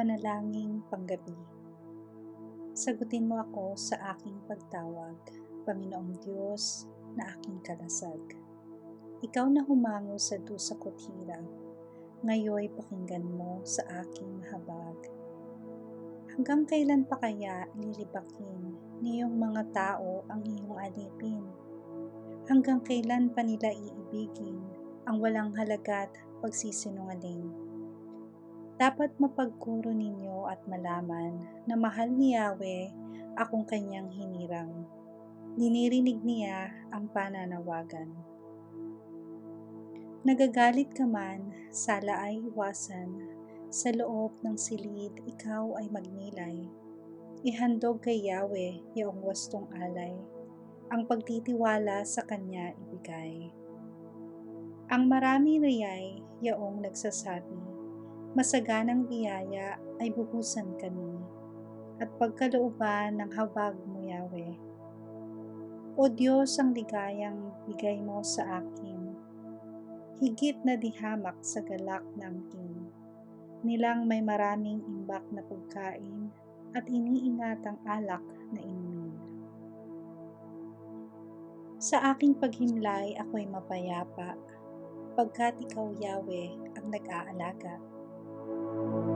Panalangin panggabi Sagutin mo ako sa aking pagtawag, Panginoong Diyos na aking kalasag. Ikaw na humango sa dusa ko't hirap, ngayoy pakinggan mo sa aking habag. Hanggang kailan pa kaya lilibakin niyong mga tao ang iyong alipin? Hanggang kailan pa nila iibigin ang walang halagat pagsisinungaling? Dapat mapagkuro ninyo at malaman na mahal ni Yahweh akong kanyang hinirang. Dinirinig niya ang pananawagan. Nagagalit ka man, sala ay iwasan. Sa loob ng silid, ikaw ay magnilay. Ihandog kay Yahweh iyong wastong alay. Ang pagtitiwala sa Kanya ibigay. Ang marami riyay yaong nagsasabi, masaganang biyaya ay buhusan kami, at pagkalooban ng habag mo, Yahweh. O Diyos ang ligayang bigay mo sa akin, higit na dihamak sa galak namkin, nilang may maraming imbak na pagkain at iniingatang alak na inumin. Sa aking paghimlay ako'y mapayapa, pagkat ikaw, Yahweh, ang nag-aalaga Thank you.